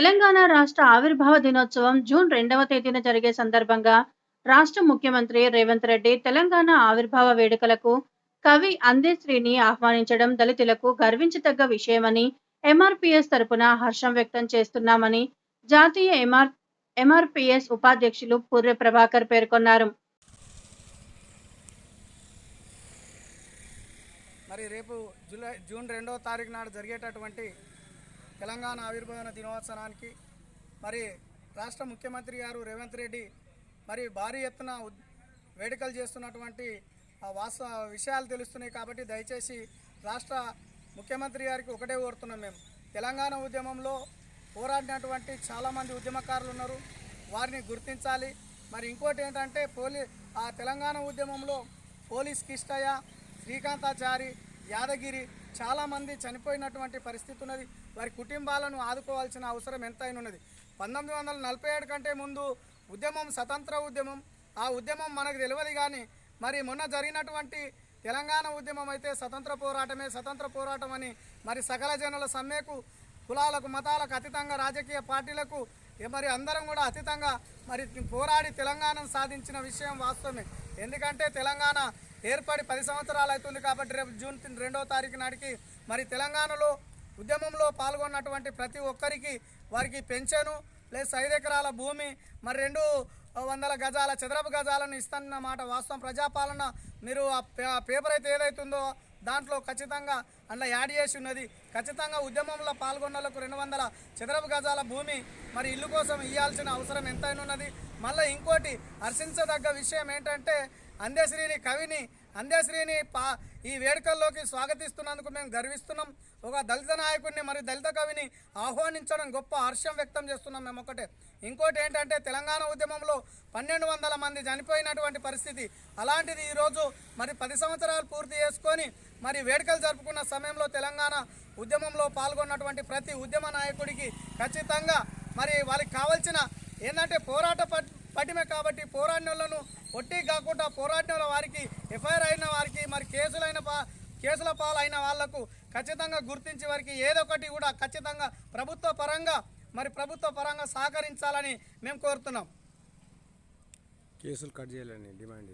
తెలంగాణ రాష్ట్ర ఆవిర్భావ దినోత్సవం జూన్ రెండవ తేదీన జరిగే సందర్భంగా రాష్ట్ర ముఖ్యమంత్రి రేవంత్ రెడ్డి తెలంగాణ ఆవిర్భావ వేడుకలకు కవి అందేశ్రీని ఆహ్వానించడం దళితులకు గర్వించదగ్గ విషయమని ఎంఆర్పిఎస్ తరపున హర్షం వ్యక్తం చేస్తున్నామని జాతీయ ఎంఆర్ ఎంఆర్పిఎస్ ఉపాధ్యక్షులు పూర్వ ప్రభాకర్ పేర్కొన్నారు. మరి రేపు జూలై జూన్ రెండవ తారీఖు నాడు జరిగేటటువంటి తెలంగాణ ఆవిర్భవన దినోత్సవానికి మరి రాష్ట్ర ముఖ్యమంత్రి గారు రేవంత్ రెడ్డి మరి భారీ ఎత్తున వేడుకలు చేస్తున్నటువంటి వాస వాస్తవ విషయాలు తెలుస్తున్నాయి కాబట్టి దయచేసి రాష్ట్ర ముఖ్యమంత్రి గారికి ఒకటే కోరుతున్నాం మేము. తెలంగాణ ఉద్యమంలో పోరాడినటువంటి చాలామంది ఉద్యమకారులు ఉన్నారు. వారిని గుర్తించాలి. మరి ఇంకోటి ఏంటంటే పోలీ ఆ తెలంగాణ ఉద్యమంలో పోలీస్ కిష్టయ్య శ్రీకాంతాచారి యాదగిరి చాలామంది చనిపోయినటువంటి పరిస్థితి ఉన్నది. వారి కుటుంబాలను ఆదుకోవాల్సిన అవసరం ఎంతైనా ఉన్నది. పంతొమ్మిది వందల నలభై ఏడు కంటే ముందు ఉద్యమం స్వతంత్ర ఉద్యమం. ఆ ఉద్యమం మనకు తెలియదు కానీ మరి మొన్న జరిగినటువంటి తెలంగాణ ఉద్యమం అయితే స్వతంత్ర పోరాటమే స్వతంత్ర పోరాటం అని మరి సకల జనుల సమ్మెకు కులాలకు మతాలకు అతీతంగా రాజకీయ పార్టీలకు మరి అందరం కూడా అతీతంగా మరి పోరాడి తెలంగాణను సాధించిన విషయం వాస్తవమే. ఎందుకంటే తెలంగాణ ఏర్పడి పది సంవత్సరాలు అవుతుంది కాబట్టి రేపు జూన్ రెండవ తారీఖు నాటికి మరి తెలంగాణలో ఉద్యమంలో పాల్గొన్నటువంటి ప్రతి ఒక్కరికి వారికి పెన్షను ప్లస్ ఐదు ఎకరాల భూమి మరి రెండు వందల గజాల చదరపు గజాలను ఇస్తున్న మాట వాస్తవం. ప్రజాపాలన మీరు ఆ పే- ఆ పేపర్ అయితే ఏదైతుందో దాంట్లో ఖచ్చితంగా అందులో యాడ్ చేసి ఉన్నది. ఖచ్చితంగా ఉద్యమంలో పాల్గొన్నలకు రెండు వందల చదరపు గజాల భూమి మరి ఇల్లు కోసం ఇవ్వాల్సిన అవసరం ఎంతైనా ఉన్నది. మళ్ళీ ఇంకోటి హర్షించదగ్గ విషయం ఏంటంటే అందేశ్రీని కవిని అందేశ్రీని పా ఈ వేడుకల్లోకి స్వాగతిస్తున్నందుకు మేము గర్విస్తున్నాం. ఒక దళిత నాయకుడిని మరి దళిత కవిని ఆహ్వానించడం గొప్ప హర్షం వ్యక్తం చేస్తున్నాం మేము ఒకటే ఇంకోటి ఏంటంటే తెలంగాణ ఉద్యమంలో పన్నెండు వందల మంది చనిపోయినటువంటి పరిస్థితి. అలాంటిది ఈరోజు మరి పది సంవత్సరాలు పూర్తి చేసుకొని మరి వేడుకలు జరుపుకున్న సమయంలో తెలంగాణ ఉద్యమంలో పాల్గొన్నటువంటి ప్రతి ఉద్యమ నాయకుడికి ఖచ్చితంగా మరి వాళ్ళకి కావాల్సిన ఏంటంటే పోరాట పటిమే కాబట్టి పోరాడినోళ్ళను ఒట్టి కాకుండా పోరాటంలో వారికి ఎఫ్ఐఆర్ అయిన వారికి మరి కేసులైన పా కేసుల పాలైన వాళ్ళకు ఖచ్చితంగా గుర్తించి వారికి ఏదో ఒకటి కూడా ఖచ్చితంగా ప్రభుత్వ పరంగా మరి ప్రభుత్వ పరంగా సహకరించాలని మేము కోరుతున్నాం. కేసులు కట్ చేయాలని డిమాండ్